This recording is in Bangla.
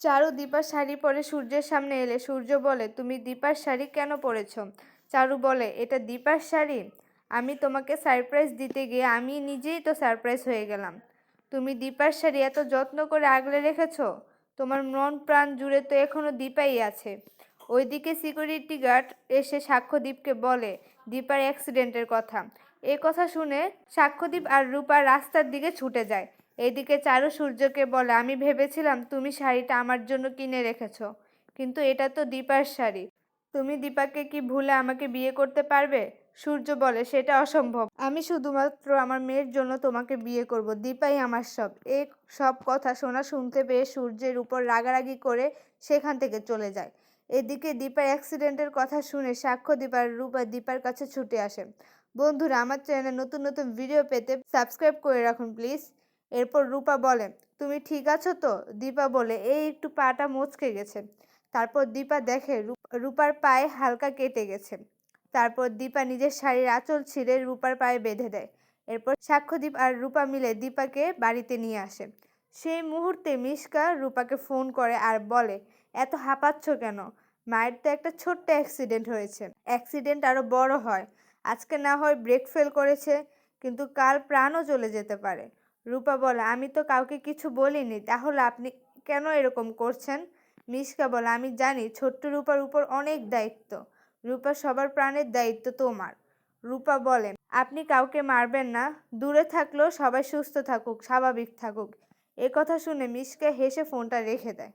চারু দীপার শাড়ি পরে সূর্যের সামনে এলে সূর্য বলে, তুমি দীপার শাড়ি কেন পরেছ? চারু বলে, এটা দীপার শাড়ি। আমি তোমাকে সারপ্রাইজ দিতে গিয়ে আমি নিজেই তো সারপ্রাইজ হয়ে গেলাম। তুমি দীপার শাড়ি এত যত্ন করে আগলে রেখেছ? তোমার মন প্রাণ জুড়ে তো এখনও দীপাই আছে। ওইদিকে সিকিউরিটি গার্ড এসে সাক্ষ্যদীপকে বলে, দীপার অ্যাক্সিডেন্টের কথা। এ কথা শুনে সাক্ষ্যদীপ আর রূপা রাস্তার দিকে ছুটে যায়। এদিকে চারু সূর্যকে বলে, আমি ভেবেছিলাম তুমি শাড়িটা আমার জন্য কিনে রেখেছ, কিন্তু এটা তো দীপার শাড়ি। তুমি দীপাকে কি ভুলে আমাকে বিয়ে করতে পারবে? সূর্য বলে, সেটা অসম্ভব। আমি শুধুমাত্র আমার মেয়ের জন্য তোমাকে বিয়ে করব। দীপাই আমার সব। এই সব কথা শোনা শুনতে পেয়ে সূর্যের উপর রাগারাগি করে সেখান থেকে চলে যায়। এদিকে দীপার অ্যাক্সিডেন্টের কথা শুনে সাক্ষ্য দীপার রূপা দীপার কাছে ছুটে আসে। বন্ধুরা, আমার চ্যানেলে নতুন নতুন ভিডিও পেতে সাবস্ক্রাইব করে রাখুন, প্লিজ। এরপর রূপা বলে, তুমি ঠিক আছো তো? দীপা বলে, এই একটু পাটা মচকে গেছে। তারপর দীপা দেখে রূপার পায়ে হালকা কেটে গেছে। তারপর দীপা নিজের শাড়ির আঁচল ছিঁড়ে রূপার পায়ে বেঁধে দেয়। এরপর সাক্ষ্যদীপ আর রূপা মিলে দীপাকে বাড়িতে নিয়ে আসে। সেই মুহূর্তে মিশকা রূপাকে ফোন করে আর বলে, এত হাঁপাচ্ছ কেন? মায়ের তো একটা ছোট্ট অ্যাক্সিডেন্ট হয়েছে। অ্যাক্সিডেন্ট আরও বড় হয়। আজকে না হয় ব্রেক ফেল করেছে, কিন্তু কাল প্রাণও চলে যেতে পারে। রূপা বলে, আমি তো কাউকে কিছু বলিনি, তাহলে আপনি কেন এরকম করছেন? মিশকা বলে, আমি জানি, ছোট্ট রূপার উপর অনেক দায়িত্ব, রূপা সবার প্রাণের দায়িত্ব তোমার। রূপা বলে, আপনি কাউকে মারবেন না, দূরে থাকলেও সবাই সুস্থ থাকুক, স্বাভাবিক থাকুক। এ কথা শুনে মিশকা হেসে ফোনটা রেখে দেয়।